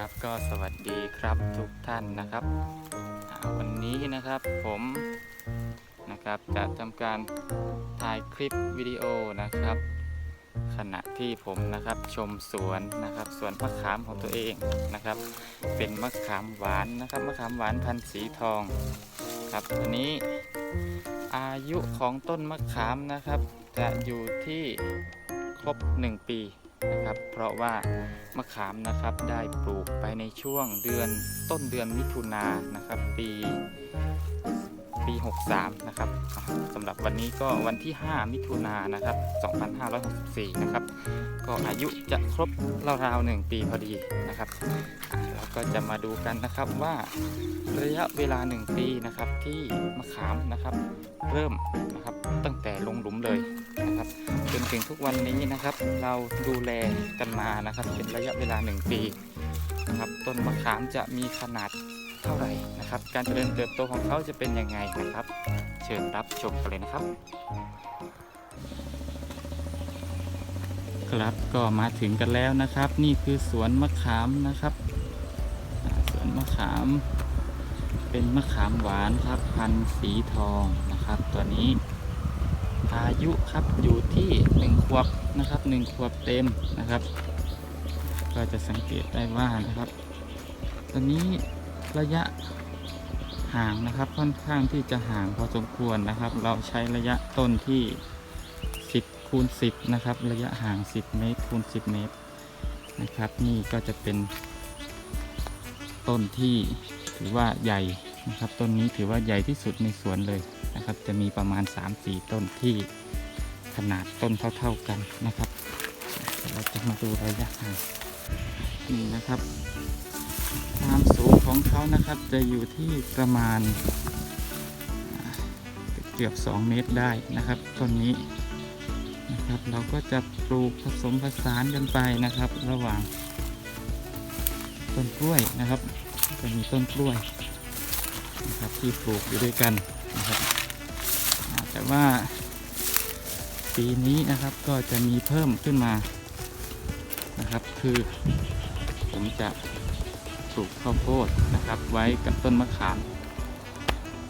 ครับ ก็สวัสดีครับทุกท่านนะครับ วันนี้นะครับผมนะครับจะทำการถ่ายคลิปวิดีโอนะครับ ขณะที่ผมนะครับชมสวนนะครับสวนมะขามของตัวเองนะครับ เป็นมะขามหวานนะครับมะขามหวานพันธุ์สีทองครับตัวนี้อายุของต้นมะขามนะครับ จะอยู่ที่ครบ 1 ปีนะครับ เพราะว่า มะขามนะครับ ได้ปลูกไปในช่วงเดือนต้นเดือนมิถุนานะครับ ปี ปี 63 นะครับสำหรับวันนี้ก็วันที่ 5 มิถุนายนนะครับ 2564 นะครับ ก็อายุจะครบราวๆ 1 ปีพอดีนะครับเราก็จะมาดูกันนะครับว่าระยะเวลา 1 ปีนะครับที่มะขามนะครับ เริ่มนะครับตั้งแต่ลงหลุมเลยนะครับจนถึงทุกวันนี้นะครับ เราดูแลกันมานะครับ เป็นระยะเวลา 1 ปีนะครับต้นมะขามจะมีขนาด เท่าไหร่นะครับ การเจริญเติบโตของเขาจะเป็นยังไงนะครับ เชิญรับชมกันเลยนะครับ ครับก็มาถึงกันแล้วนะครับ นี่คือสวนมะขามนะครับสวนมะขาม เป็นมะขามหวานครับ พันธุ์สีทองนะครับ ตัวนี้อายุครับอยู่ที่1ขวบนะครับ1ขวบเต็มนะครับ ก็จะสังเกตได้ว่านะครับ ตอนนี้ ระยะห่างนะครับค่อนข้างที่จะห่างพอสมควรนะครับ เราใช้ระยะต้นที่ 10คูณ10 นะครับ ระยะห่าง 10 เมตรคูณ10 เมตรนะครับ นี่ก็จะเป็น ต้นที่ถือว่าใหญ่นะครับ ต้นนี้ถือว่าใหญ่ที่สุดในสวนเลยนะครับ จะมีประมาณ 3-4 ต้นที่ขนาดต้นเท่าๆกันนะครับ เราจะมาดูระยะห่างนี่นะครับ ความสูงของเขานะครับ จะอยู่ที่ประมาณ เกือบ 2 เมตรได้นะครับต้นนี้นะครับ เราก็จะปลูกผสมผสานกันไปนะครับ ระหว่าง ต้นกล้วยนะครับจะมีต้นกล้วยนะครับที่ปลูกอยู่ด้วยกันนะครับแต่ว่าปีนี้นะครับก็จะมีเพิ่มขึ้นมานะครับ คือผมจะ ปลูกข้าวโพดนะครับ ไว้กับต้นมะขาม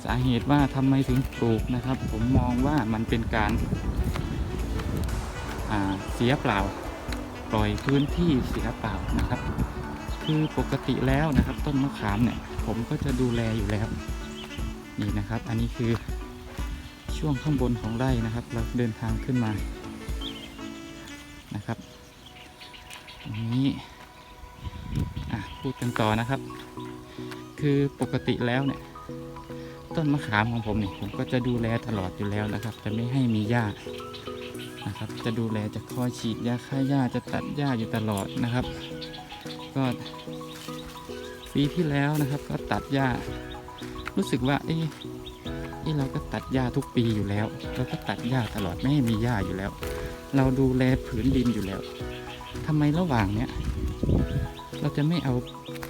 สาเหตุว่าทำไมถึงปลูกนะครับ ผมมองว่ามันเป็นการาเสียเปล่า ปล่อยพื้นที่เสียเปล่านะครับ คือปกติแล้วนะครับ ต้นมะขามเนี่ย ผมก็จะดูแลอยู่แล้ว นี่นะครับ อันนี้คือช่วงข้างบนของไร่นะครับ เราเดินทางขึ้นมานะครับตรงนี้ พูดกันต่อนะครับ คือปกติแล้วเนี่ย ต้นมะขามของผมเนี่ยผมก็จะดูแลตลอดอยู่แล้วนะครับ จะไม่ให้มีหญ้านะครับ จะดูแลจะคอยฉีดยาฆ่าหญ้าจะตัดหญ้าอยู่ตลอดนะครับ ก็ปีที่แล้วนะครับก็ตัดหญ้า รู้สึกว่าเอ๊ะนี่เราก็ตัดหญ้าทุกปีอยู่แล้ว เราก็ตัดหญ้าตลอดไม่ให้มีหญ้าอยู่แล้ว เราดูแลผืนดินอยู่แล้วทำไมระหว่างเนี้ย เราจะไม่เอา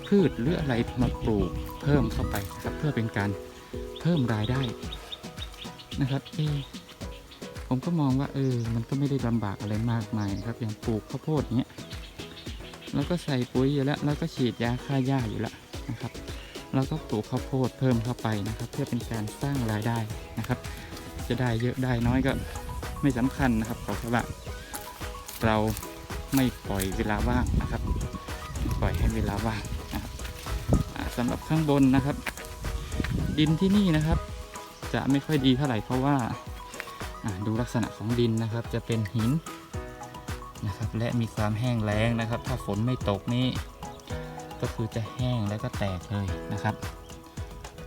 พืชหรืออะไรมาปลูกเพิ่มเข้าไปนะครับเพื่อเป็นการเพิ่มรายได้นะครับเอะผมก็มองว่าเออมันก็ไม่ได้ลำบากอะไรมากมายนะครับอย่างปลูกข้าวโพดเนี้ยเราก็ใส่ปุ๋ยอยู่แล้วเราก็ฉีดยาฆ่าหญ้าอยู่แล้วนะครับเราก็ปลูกข้าวโพดเพิ่มเข้าไปนะครับ เพื่อเป็นการสร้างรายได้นะครับ จะได้เยอะได้น้อยก็ไม่สำคัญนะครับขอแค่ว่าเราไม่ปล่อยเวลาว่างนะครับ ปล่อยให้เวลาว่างนะครับสำหรับข้างบนนะครับ ดินที่นี่นะครับ จะไม่ค่อยดีเท่าไหร่เพราะว่าดูลักษณะของดินนะครับ จะเป็นหินนะครับ และมีความแห้งแล้งนะครับ ถ้าฝนไม่ตกนี่ก็คือจะแห้งแล้วก็แตกเลยนะครับ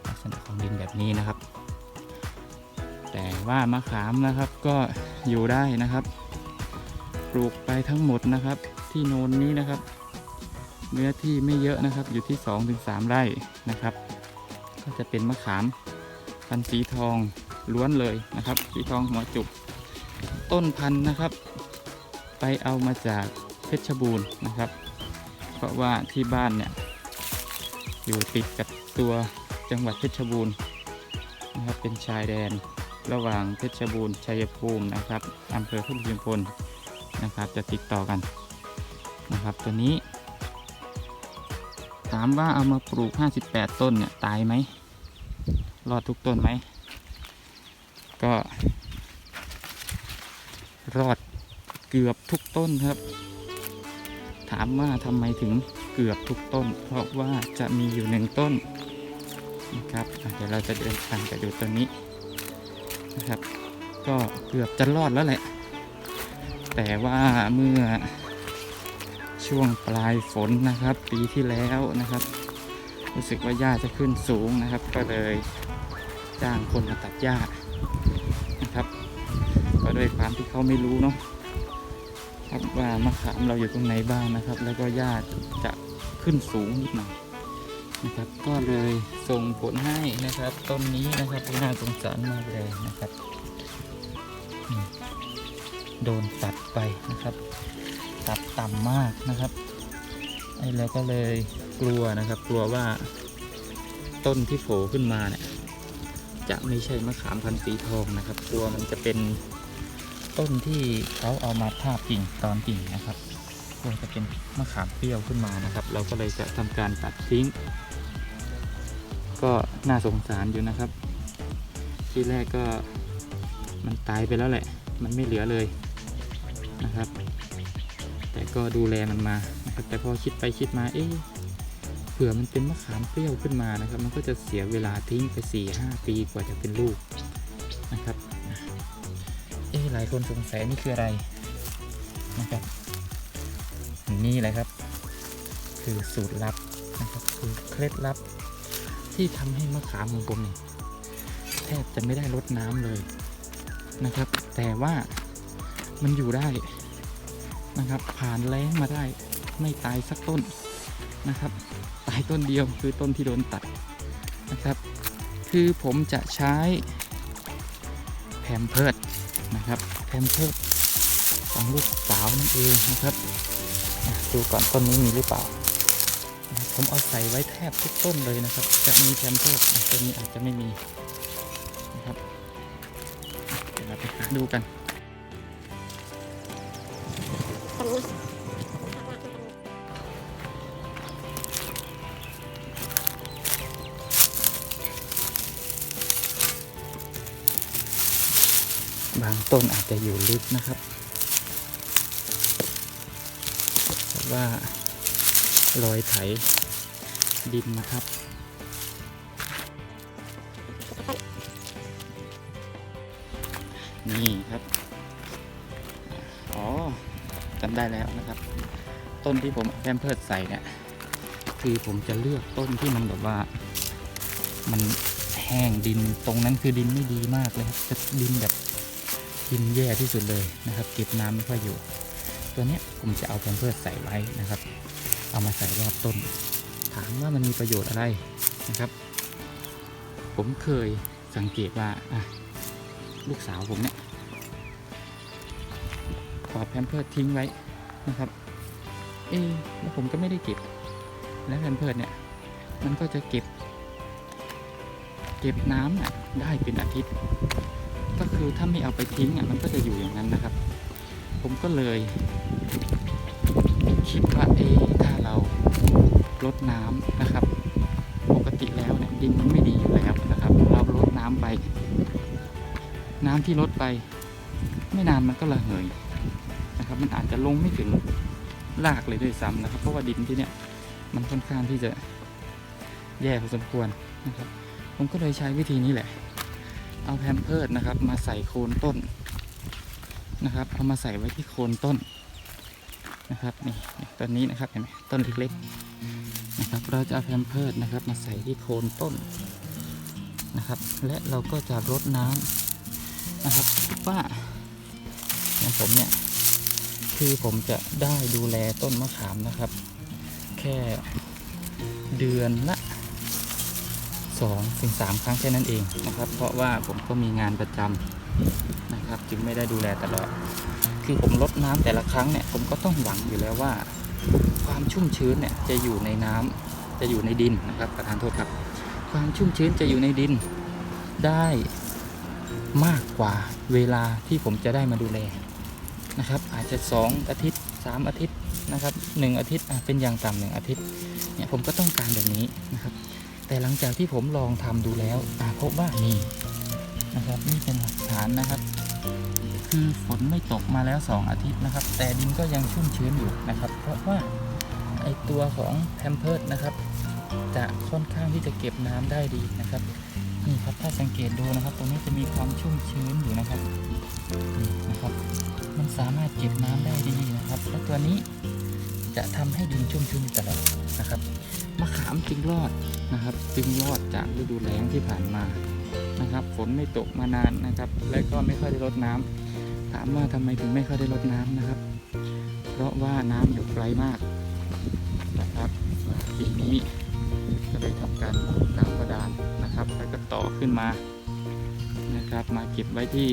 ลักษณะของดินแบบนี้นะครับ แต่ว่ามะขามนะครับก็อยู่ได้นะครับ ปลูกไปทั้งหมดนะครับ ที่โนนนี้นะครับ เนื้อที่ไม่เยอะนะครับ อยู่ที่ 2-3 ไร่นะครับ ก็จะเป็นมะขามพันธุ์สีทองล้วนเลยนะครับ สีทองหัวจุก ต้นพันธุ์นะครับ ไปเอามาจากเพชรบูรณ์นะครับ เพราะว่าที่บ้านเนี่ยอยู่ติดกับตัวจังหวัดเพชรบูรณ์นะครับเป็นชายแดนระหว่างเพชรบูรณ์ชัยภูมินะครับอำเภอพุทธมณฑลนะครับ จะติดต่อกันนะครับ ตัวนี้ ถามว่าเอามาปลูก 58 ต้นเนี่ยตายไหมรอดทุกต้นไหม ก็ รอดเกือบทุกต้นครับ ถามว่าทำไมถึงเกือบทุกต้น เพราะว่าจะมีอยู่หนึ่งต้นนะครับเดี๋ยวเราจะเดินทางไปดูต้นนี้นะครับ ก็เกือบจะรอดแล้วแหละ แต่ว่าเมื่อ ช่วงปลายฝนนะครับ ปีที่แล้วนะครับ รู้สึกว่าหญ้าจะขึ้นสูงนะครับ ก็เลยจ้างคนมาตัดหญ้านะครับ ก็ด้วยความที่เขาไม่รู้เนาะครับว่ามะขามเราอยู่ตรงไหนบ้างนะครับ แล้วก็หญ้าจะขึ้นสูงนิดหน่อยนะครับ ก็เลยส่งผลให้นะครับ ต้นนี้นะครับน่าสงสารมากเลยนะครับ โดนตัดไปนะครับ ตัดต่ำมากนะครับไอ้แล้วก็เลยกลัวนะครับ กลัวว่าต้นที่โผล่ขึ้นมาเนี่ยจะไม่ใช่มะขามพันธุ์สีทองนะครับ กลัวมันจะเป็นต้นที่เขาเอามาทาบกิ่งตอนกิ่งนะครับกลัวจะเป็นมะขามเปรี้ยวขึ้นมานะครับ เราก็เลยจะทำการตัดทิ้ง ก็น่าสงสารอยู่นะครับ ที่แรกก็มันตายไปแล้วแหละ มันไม่เหลือเลยนะครับ ก็ดูแลมันมานะครับแต่พอคิดไปคิดมาเอ๊ะเผื่อมันเป็นมะขามเปรี้ยวขึ้นมานะครับ มันก็จะเสียเวลาทิ้งไป4ี่ห้าปีกว่าจะเป็นลูกนะครับเอ๊ะหลายคนสงสัยนี่คืออะไรนะครับนี่แหละครับ คือสูตรลับนะครับคือเคล็ดลับ ที่ทำให้มะขามของผมเนี่ยแทบจะไม่ได้ลดน้ำเลยนะครับ แต่ว่ามันอยู่ได้ นะครับ ผ่านแล้งมาได้ไม่ตายสักต้นนะครับ ตายต้นเดียวคือต้นที่โดนตัดนะครับ คือผมจะใช้แพมเพิดนะครับแพมเพิดของลูกสาวนั่นเองนะครับดูก่อนต้นนี้มีหรือเปล่า ผมเอาใส่ไว้แทบทุกต้นเลยนะครับ จะมีแพมเพิดต้นนี้อาจจะไม่มีนะครับเดี๋ยวเราไปหาดูกัน ต้นอาจจะอยู่ลึกนะครับเพราะว่ารอยไถดินนะครับนี่ครับ อ๋อจำได้แล้วนะครับ ต้นที่ผมแพมเพิร์ดใส่เนี่ย คือผมจะเลือกต้นที่มันแบบว่า มันแห้งดินตรงนั้นคือดินไม่ดีมากเลยครับจะดินแบบ ดินแย่ที่สุดเลยนะครับ เก็บน้ำไม่ค่อยอยู่ ตัวเนี้ยผมจะเอาแพมเพิร์สใส่ไว้นะครับ เอามาใส่รอบต้น ถามว่ามันมีประโยชน์อะไรนะครับ ผมเคยสังเกตว่าอะลูกสาวผมเนี่ยขอดแพมเพิร์สทิ้งไว้นะครับ เอ๊แล้วผมก็ไม่ได้เก็บ แล้วแพมเพิร์สเนี่ย มันก็จะเก็บ เก็บน้ำได้เป็นอาทิตย์ ก็คือถ้าไม่เอาไปทิ้งอะมันก็จะอยู่อย่างนั้นนะครับ ผมก็เลยคิดว่าเอ๊ถ้าเราลดน้ำนะครับ ปกติแล้วเนี่ยดินมันไม่ดีอยู่แล้วนะครับ เราลดน้ำไป น้ำที่ลดไป ไม่นานมันก็ระเหยนะครับ มันอาจจะลงไม่ถึงรากเลยด้วยซ้ำนะครับ เพราะว่าดินที่เนี่ยมันค่อนข้างที่จะแย่พอสมควรนะครับ ผมก็เลยใช้วิธีนี้แหละ เอาแพมเพิร์ดนะครับ มาใส่โคนต้นนะครับ เอามาใส่ไว้ที่โคนต้นนะครับนี่ต้นนี้นะครับเห็นไหมต้นเล็กๆนะครับ เราจะเอาแพมเพิร์ดนะครับ มาใส่ที่โคนต้นนะครับ และเราก็จะรดน้ำนะครับว่าอย่างผมเนี่ยคือผมจะได้ดูแลต้นมะขามนะครับ แค่เดือนละ สองถึงสามครั้งแค่นั้นเองนะครับ เพราะว่าผมก็มีงานประจำนะครับ จึงไม่ได้ดูแลตลอด คือผมลดน้ำแต่ละครั้งเนี่ยผมก็ต้องหวังอยู่แล้วว่า ความชุ่มชื้นเนี่ยจะอยู่ในน้ำจะอยู่ในดินนะครับประธานโทษครับ ความชุ่มชื้นจะอยู่ในดินได้มากกว่าเวลาที่ผมจะได้มาดูแลนะครับ อาจจะ 2 อาทิตย์สามอาทิตย์นะครับหนึ่งอาทิตย์เป็นอย่างต่ำหนึ่งอาทิตย์เนี่ยผมก็ต้องการแบบนี้นะครับ แต่หลังจากที่ผมลองทำดูแล้วพบว่านี่นะครับนี่เป็นหลักฐานนะครับ คือฝนไม่ตกมาแล้ว 2 อาทิตย์นะครับ แต่ดินก็ยังชุ่มชื้นอยู่นะครับ เพราะว่าไอตัวของแพมเพิร์ดนะครับ จะค่อนข้างที่จะเก็บน้ำได้ดีนะครับนี่ครับถ้าสังเกตดูนะครับ ตรงนี้จะมีความชุ่มชื้นอยู่นะครับนี่นะครับ มันสามารถเก็บน้ำได้ดีนะครับ และตัวนี้จะทำให้ดินชุ่มชื้นตลอดนะครับ มะขามจึงรอดนะครับ จึงรอดจากฤดูแล้งที่ผ่านมานะครับ ฝนไม่ตกมานานนะครับ และก็ไม่ค่อยได้รดน้ำถามว่าทำไมถึงไม่ค่อยได้รดน้ำนะครับ เพราะว่าน้ำอยู่ไกลมากนะครับปีนี้ก็เลยทำการดน้ำบาดาลนะครับ แล้วก็ต่อขึ้นมานะครับ มาเก็บไว้ที่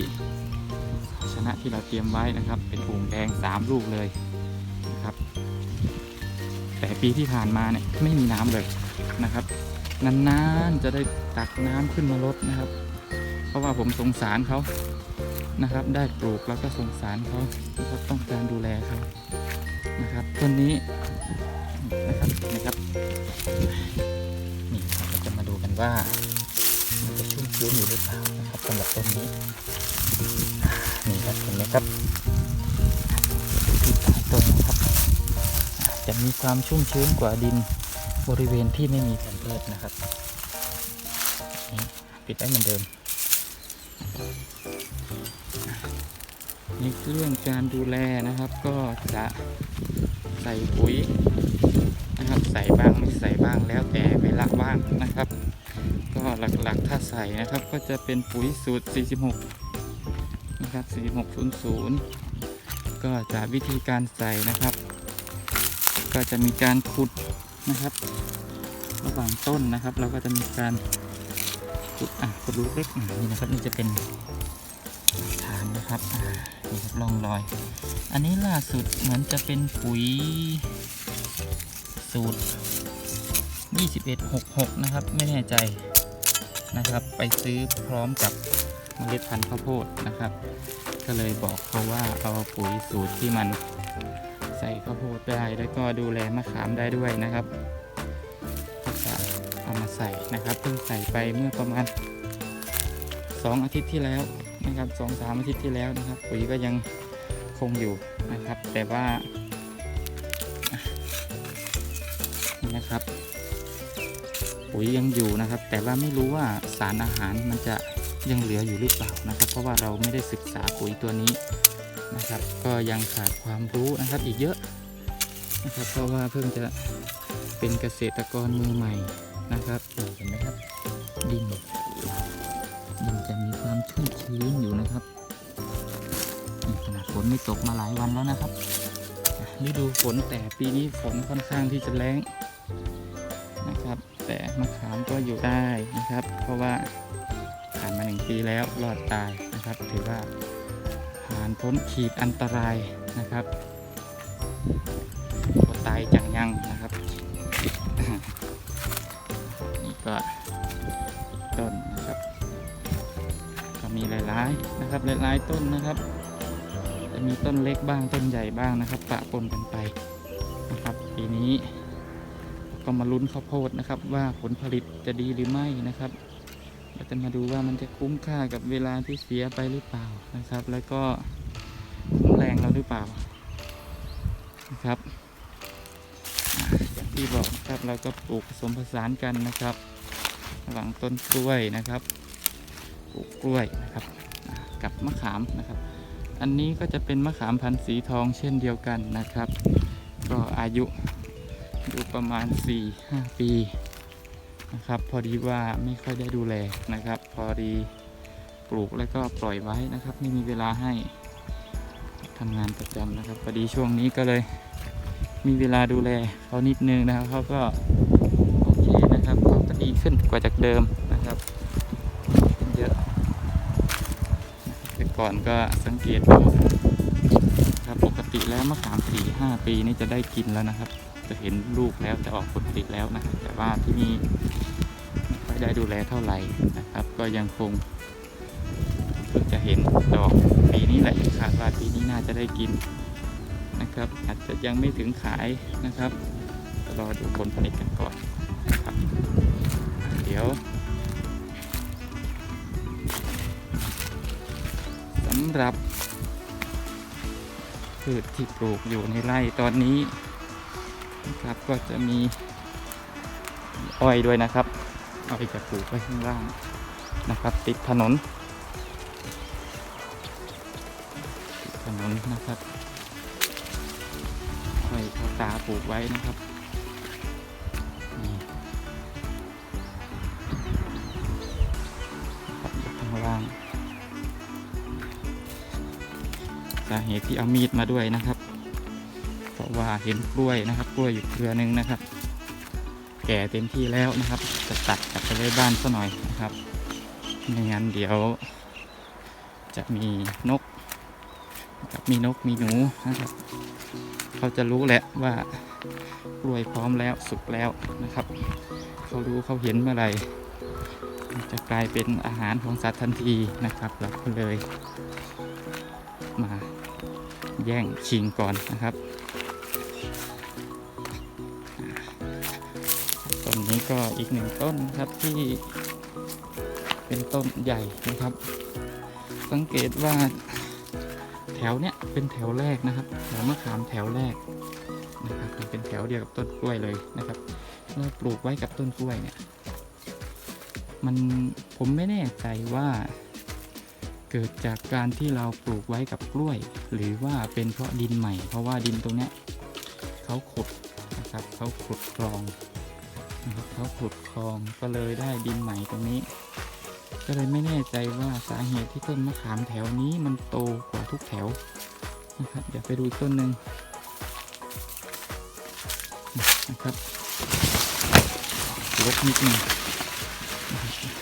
ชนะที่เราเตรียมไว้นะครับ เป็นปุ่มแดงสามลูกเลยนะครับ แต่ปีที่ผ่านมาเนี่ยไม่มีน้ำเลยนะครับ นานๆจะได้ตักน้ำขึ้นมาลดนะครับ เพราะว่าผมสงสารเขานะครับ ได้ปลูกแล้วก็สงสารเขานะครับต้องการดูแลเขานะครับต้นนี้นะครับนะครับนี่เราจะมาดูกันว่ามันจะชุ่มชื้นอยู่หรือเปล่านะครับสำหรับต้นนี้นี่ครับเห็นไหมครับ จะมีความชุ่มชื้นกว่าดินบริเวณที่ไม่มีแผ่นเพิดนะครับปิดไว้เหมือนเดิมในเรื่องการดูแลนะครับก็จะใส่ปุ๋ยนะครับใส่บ้างไม่ใส่บ้างแล้วแต่เวลาว่างนะครับ ก็หลักๆถ้าใส่นะครับก็จะเป็นปุ๋ยสูตร 46 นะครับ 4600 ก็จะวิธีการใส่นะครับ ก็จะมีการขุดนะครับ ระหว่างต้นนะครับ เราก็จะมีการขุดอะขุดรูเล็กนี่นะครับนี่จะเป็นฐานนะครับนี่ครับร่องรอย อันนี้ล่าสุดเหมือนจะเป็นปุ๋ยสูตร 2166 นะครับ ไม่แน่ใจนะครับ ไปซื้อพร้อมกับเมล็ดพันธุ์ข้าวโพดนะครับ ก็เลยบอกเขาว่าเอาปุ๋ยสูตรที่มัน ใส่ข้าวโพดได้ แล้วก็ดูแลมะขามได้ด้วยนะครับก็จะเอามาใส่นะครับเพิ่งใส่ไปเมื่อประมาณ 2 อาทิตย์ที่แล้วนะครับสองสามอาทิตย์ที่แล้วนะครับปุ๋ยก็ยังคงอยู่นะครับ แต่ว่านะครับปุ๋ยยังอยู่นะครับ แต่ว่าไม่รู้ว่าสารอาหารมันจะยังเหลืออยู่หรือเปล่านะครับ เพราะว่าเราไม่ได้ศึกษาปุ๋ยตัวนี้ นะครับ ก็ยังขาดความรู้นะครับอีกเยอะนะครับ เพราะว่าเพิ่งจะเป็นเกษตรกรมือใหม่นะครับเห็นไหมครับ ดินดินจะมีความชุ่มชื้นอยู่นะครับขนาดฝนไม่ตกมาหลายวันแล้วนะครับอะฤดูฝนแต่ปีนี้ฝนค่อนข้างที่จะแรงนะครับ แต่มะขามก็อยู่ได้นะครับ เพราะว่าผ่านมาหนึ่งปีแล้วรอดตายนะครับ ถือว่าานพ้นขีดอันตรายนะครับก็ตายจังยังนะครับ นี่ก็ต้นนะครับ ก็มีหลายๆนะครับหลายๆต้นนะครับ จะมีต้นเล็กบ้างต้นใหญ่บ้างนะครับปะปนกันไปนะครับปีนี้ก็มาลุ้นข้าวโพดนะครับ ว่าผลผลิตจะดีหรือไม่นะครับเราจะมาดูว่ามันจะคุ้มค่ากับเวลาที่เสียไปหรือเปล่านะครับ แล้วก็ หรือเปล่านะครับอย่างที่บอกนะครับเราก็ปลูกผสมผสานกันนะครับระหว่างต้นกล้วยนะครับปลูกกล้วยนะครับกับมะขามนะครับ อันนี้ก็จะเป็นมะขามพันธุ์สีทองเช่นเดียวกันนะครับ ก็อายุอยู่ประมาณ 4-5 ปีนะครับ พอดีว่าไม่ค่อยได้ดูแลนะครับ พอดีปลูกแล้วก็ปล่อยไว้นะครับ ไม่มีเวลาให้ ทำงานประจำนะครับพอดีช่วงนี้ก็เลยมีเวลาดูแลเขานิดนึงนะครับเขาก็โอเคนะครับเขาก็ดีขึ้นกว่าจากเดิมนะครับขึ้นเยอะแต่ก่อนก็สังเกตดูครับปกติแล้วมะขามสี่ห้าปีนี่จะได้กินแล้วนะครับ จะเห็นลูกแล้วจะออกผลผลิตแล้วนะแต่ว่าที่นี่ไม่ค่อยได้ดูแลเท่าไหร่นะครับ ก็ยังคงเพิ่งจะเห็นดอก ปีนี้แหละคาดว่าปีนี้น่าจะได้กินนะครับ อาจจะยังไม่ถึงขายนะครับรอดูผลผลิตกันก่อนนะครับ เดี๋ยวสำหรับพืชที่ปลูกอยู่ในไร่ตอนนี้นะครับก็จะมีอ้อยด้วยนะครับอ้อยจะปลูกไว้ข้างล่างนะครับ ติดถนน นนนะครับห้อยตาปลูกไว้นะครับนี่ครับข้างล่างสาเหตุที่เอามีดมาด้วยนะครับ เพราะว่าเห็นกล้วยนะครับ กล้วยอยู่เครือหนึงนะครับ แก่เต็มที่แล้วนะครับ จะตัดกลับไปเลยบ้านซะหน่อยนะครับไม่งั้นเดี๋ยวจะมีนก มีนกมีหนูนะครับเขาจะรู้แหละว่ากล้วยพร้อมแล้วสุกแล้วนะครับ เขารู้เขาเห็นเมื่อไหร่จะกลายเป็นอาหารของสัตว์ทันทีนะครับเราก็เลย มาแย่งชิงก่อนนะครับต้นนี้ก็อีกหนึ่งต้นครับที่เป็นต้นใหญ่นะครับ สังเกตว่า ถวเนี้ยเป็นแถวแรกนะครับแถวมะขามแถวแรกนะครับเป็นแถวเดียวกับต้นกล้วยเลยนะครับเราปลูกไว้กับต้นกล้วยเนี่ยมันผมไม่แน่ใจว่า เกิดจากการที่เราปลูกไว้กับกล้วย หรือว่าเป็นเพราะดินใหม่ เพราะว่าดินตรงเนี้ยเขาขุดนะครับเขาขุดคลองนะครับเขาขุดคลองก็เลยได้ดินใหม่ตรงนี้ ก็เลยไม่แน่ใจว่าสาเหตุที่ต้นมะขามแถวนี้มันโตกว่าทุกแถวนะครับเดี๋ยวไปดูอีกต้นหนึ่งนะครับลบนิดหนึง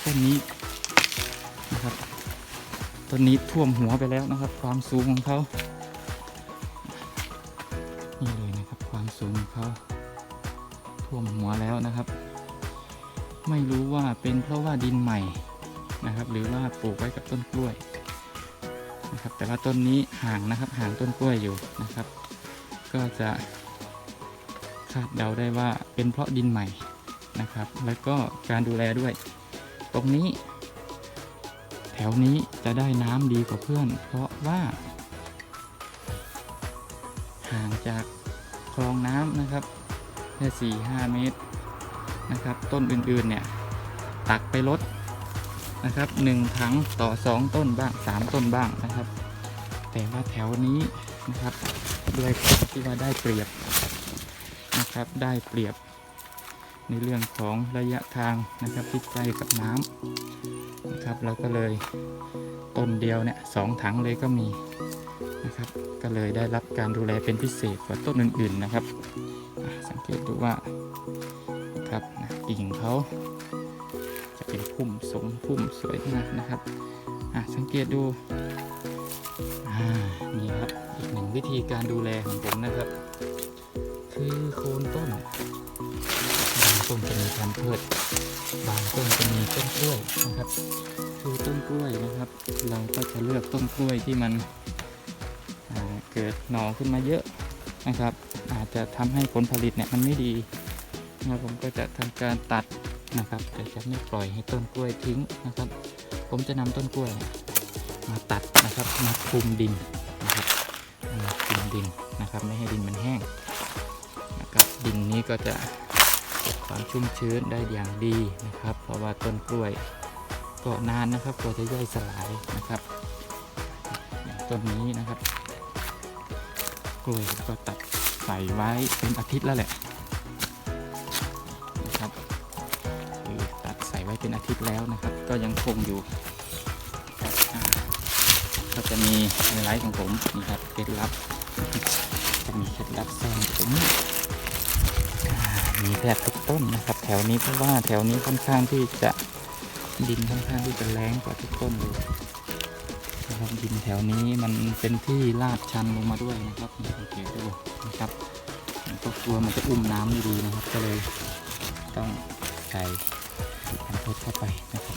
ต้นนี้นะครับต้นนี้ท่วมหัวไปแล้วนะครับ ความสูงของเขา ปลูกไว้กับต้นกล้วยนะครับแต่ว่าต้นนี้ห่างนะครับห่างต้นกล้วยอยู่นะครับ ก็จะคาดเดาได้ว่าเป็นเพราะดินใหม่นะครับ แล้วก็การดูแลด้วย ตรงนี้ แถวนี้จะได้น้ำดีกว่าเพื่อน เพราะว่าห่างจากคลองน้ำนะครับแค่สี่ห้าเมตรนะครับ ต้นอื่นๆเนี่ย ตักไปลด นะครับหนึ่งถังต่อสองต้นบ้างสามต้นบ้างนะครับ แต่ว่าแถวนี้นะครับด้วยที่ว่าได้เปรียบนะครับได้เปรียบในเรื่องของระยะทางนะครับที่ใกล้กับน้ำนะครับเราก็เลยต้นเดียวเนี่ยสองถังเลยก็มีนะครับก็เลยได้รับการดูแลเป็นพิเศษกว่าต้นอื่นๆนะครับ สังเกตดูว่าครับกิ่งเขา เป็นพุ่มสมพุ่มสวยงามนะครับอะสังเกตดูอ่านี่ครับอีกหนึ่งวิธีการดูแลของผมนะครับ คือโคนต้น บางต้นจะมีแพมเพิร์ดบางต้นจะมีต้นกล้วยนะครับคือต้นกล้วยนะครับ เราก็จะเลือกต้นกล้วยที่มันเกิดหน่อขึ้นมาเยอะนะครับ อาจจะทำให้ผลผลิตเนี่ยมันไม่ดีนะครับผมก็จะทำการตัด นะครับแต่จะไม่ปล่อยให้ต้นกล้วยทิ้งนะครับ ผมจะนำต้นกล้วยมาตัดนะครับมาคลุมดินนะครับมาคลุมดินนะครับ ไม่ให้ดินมันแห้งนะครับดินนี้ก็จะเก็บความชุ่มชื้นได้อย่างดีนะครับ เพราะว่าต้นกล้วยก็นานนะครับกว่าจะย่อยสลายนะครับอย่างต้นนี้นะครับ กล้วยก็ตัดใส่ไว้เป็นอาทิตย์แล้วแหละ เป็นอาทิตย์แล้วนะครับ ก็ยังคงอยู่ก็จะมีไฮไลท์ของผมนี่ครับเคล็ดลับจะมีเคล็ดลับซ่อยู่ตรงนี้มีแทบทุกต้นนะครับ แถวนี้เพราะว่าแถวนี้ค่อนข้างที่จะดินค่อนข้างที่จะแรงกว่าทุกต้นเลยนะครับดินแถวนี้มันเป็นที่ลาดชันลงมาด้วยนะครับนี่สังเกตดูนะครับก็กลัวมันจะอุ้มน้ำไม่ดีนะครับ ก็เลยต้องใส่ แผ่นทดเข้าไปนะครับ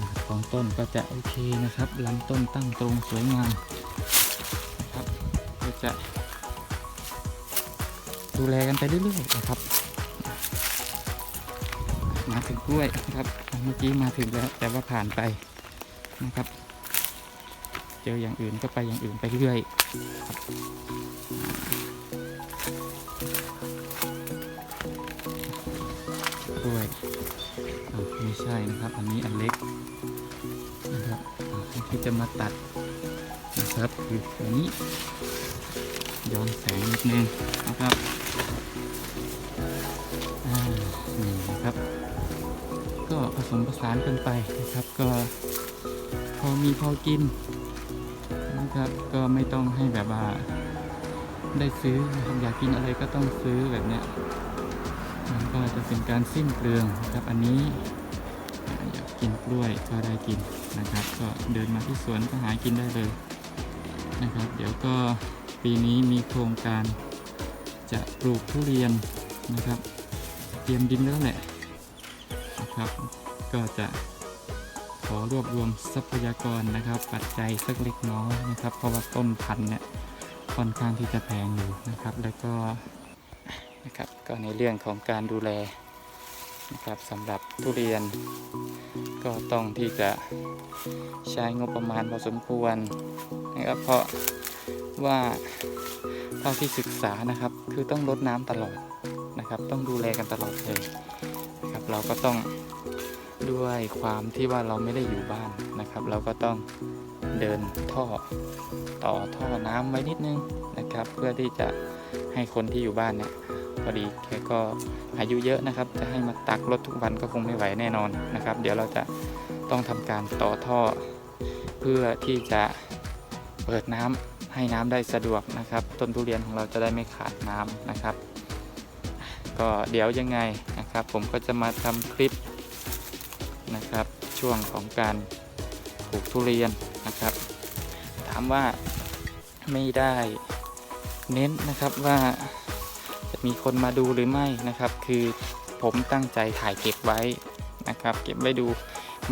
นะครับของต้นก็จะโอเคนะครับลำต้นตั้งตรงสวยงามนะครับก็จะ ดูแลกันไปเรื่อยๆนะครับ มาถึงกล้วยนะครับเมื่อกี้มาถึงแล้วแต่ว่าผ่านไปนะครับ เจออย่างอื่นก็ไปอย่างอื่นไปเรื่อยครับ ใช่นะครับ อันนี้อันเล็กนะครับที่จะมาตัดนะครับคืออันนี้ย้อนแสงนิดนึงนะครับนี่นะครับ ก็ผสมผสานกันไปนะครับ ก็พอมีพอกินนะครับ ก็ไม่ต้องให้แบบว่าได้ซื้อนะครับอยากกินอะไรก็ต้องซื้อแบบเนี้ยมันก็จะเป็นการสิ้นเปลืองนะครับ อันนี้ กินกล้วยก็ได้กินนะครับ ก็เดินมาที่สวนก็หากินได้เลยนะครับ เดี๋ยวก็ปีนี้มีโครงการจะปลูกทุเรียนนะครับ เตรียมดินแล้วแหละนะครับ ก็จะขอรวบรวมทรัพยากรนะครับ ปัจจัยสักเล็กน้อยนะครับ เพราะว่าต้นพันธุ์เนี่ยค่อนข้างที่จะแพงอยู่นะครับ แล้วก็นะครับก็ในเรื่องของการดูแล นะครับสำหรับทุเรียน ก็ต้องที่จะใช้งบประมาณพอสมควรนะครับเพราะว่าเท่าที่ศึกษานะครับ คือต้องรดน้ำตลอดนะครับ ต้องดูแลกันตลอดเลยนะครับ เราก็ต้องด้วยความที่ว่าเราไม่ได้อยู่บ้านนะครับ เราก็ต้องเดินท่อต่อท่อน้ำไว้นิดนึงนะครับ เพื่อที่จะให้คนที่อยู่บ้านเนี่ย พอดีแกก็อายุเยอะนะครับ จะให้มาตักรถทุกวันก็คงไม่ไหวแน่นอนนะครับ เดี๋ยวเราจะต้องทำการต่อท่อ เพื่อที่จะเปิดน้ำให้น้ำได้สะดวกนะครับ ต้นทุเรียนของเราจะได้ไม่ขาดน้ำนะครับ ก็เดี๋ยวยังไงนะครับ ผมก็จะมาทำคลิปนะครับ ช่วงของการปลูกทุเรียนนะครับ ถามว่าไม่ได้เน้นนะครับว่า มีคนมาดูหรือไม่นะครับ คือผมตั้งใจถ่ายเก็บไว้นะครับ เก็บไว้ดู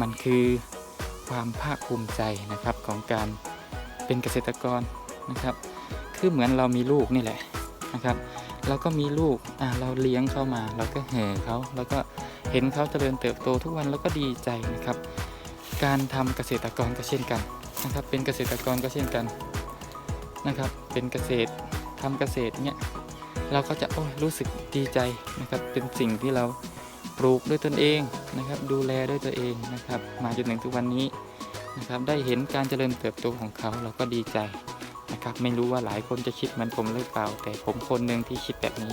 มันคือความภาคภูมิใจนะครับของการเป็นเกษตรกรนะครับ คือเหมือนเรามีลูกนี่แหละนะครับเราก็มีลูกอ่าเราเลี้ยงเข้ามา เราก็แห่เขาแล้วก็เห็นเขาเจริญเติบโตทุกวันแล้วก็ดีใจนะครับ การทำเกษตรกรก็เช่นกันนะครับ เป็นเกษตรกรก็เช่นกันนะครับ เป็นเกษตรทำเกษตรเนี่ย เราก็จะโอ้รู้สึกดีใจนะครับเป็นสิ่งที่เราปลูกด้วยตนเองนะครับ ดูแลด้วยตัวเองนะครับ มาจนถึงทุกวันนี้นะครับ ได้เห็นการเจริญเติบโตของเขาเราก็ดีใจนะครับ ไม่รู้ว่าหลายคนจะคิดเหมือนผมหรือเปล่า แต่ผมคนหนึ่งที่คิดแบบนี้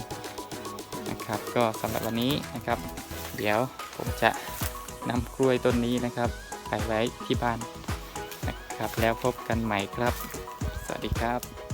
นะครับ ก็สำหรับวันนี้นะครับ เดี๋ยวผมจะนำกล้วยต้นนี้นะครับไปไว้ที่บ้านนะครับ แล้วพบกันใหม่ครับ สวัสดีครับ